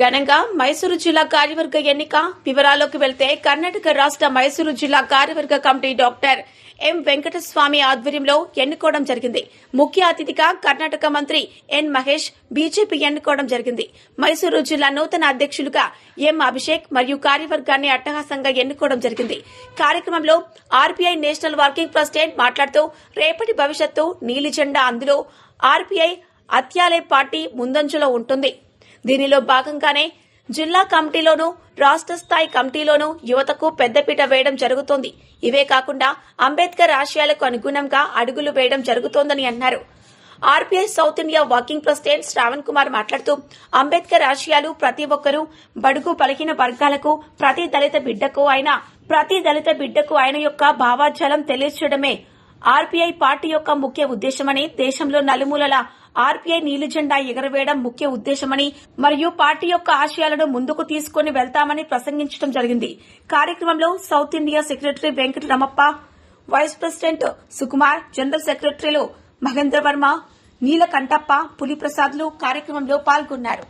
ఘనంగా మైసూరు జిల్లా కార్యవర్గ ఎన్నిక. వివరాల్లోకి వెళ్తే కర్ణాటక రాష్ట్ర మైసూరు జిల్లా కార్యవర్గ కమిటీ డాక్టర్ ఎం వెంకటస్వామి ఆధ్వర్యంలో ఎన్నుకోవడం జరిగింది. ముఖ్య అతిథిగా కర్ణాటక మంత్రి ఎన్ మహేష్ బీజేపీ ఎన్నుకోవడం జరిగింది. మైసూరు జిల్లా నూతన అధ్యక్షులుగా ఎం అభిషేక్ మరియు కార్యవర్గాన్ని అట్టహాసంగా ఎన్నుకోవడం జరిగింది. కార్యక్రమంలో ఆర్బీఐ నేషనల్ వర్కింగ్ ప్రెసిడెంట్ మాట్లాడుతూ రేపటి భవిష్యత్తు నీలి జెండా అందులో ఆర్బీఐ అత్యాలయ పార్టీ ముందంజలో ఉంటుంది. దీనిలో భాగంగానే జిల్లా కమిటీలోనూ రాష్ట్ర స్థాయి కమిటీలోనూ యువతకు పెద్దపీట వేయడం జరుగుతోంది. ఇవే కాకుండా అంబేద్కర్ ఆశయాలకు అనుగుణంగా అడుగులు వేయడం జరుగుతోందని అన్నారు. RBI south India working president Shravan Kumar మాట్లాడుతూ అంబేద్కర్ ఆశయాలు ప్రతి ఒక్కరూ బడుగు బలహీన వర్గాలకు ప్రతి దళిత బిడ్డకు ఆయన ప్రతి దళిత బిడ్డకు ఆయన యొక్క భావాజలం తెలియచేయడమే ఆర్బీఐ పార్టీ యొక్క ముఖ్య ఉద్దేశమని దేశంలో నలుమూలల ఆర్పీఐ నీలి జెండా ఎగరవేయడం ముఖ్య ఉద్దేశమని మరియు పార్టీ యొక్క ఆశయాలను ముందుకు తీసుకుని వెళ్తామని ప్రసంగించడం జరిగింది. కార్యక్రమంలో south India secretary Venkata Ramappa vice president Sukumar general సెక్రటరీలు మహేంద్ర వర్మ నీలకంఠప్ప పులిప్రసాద్లు కార్యక్రమంలో పాల్గొన్నారు.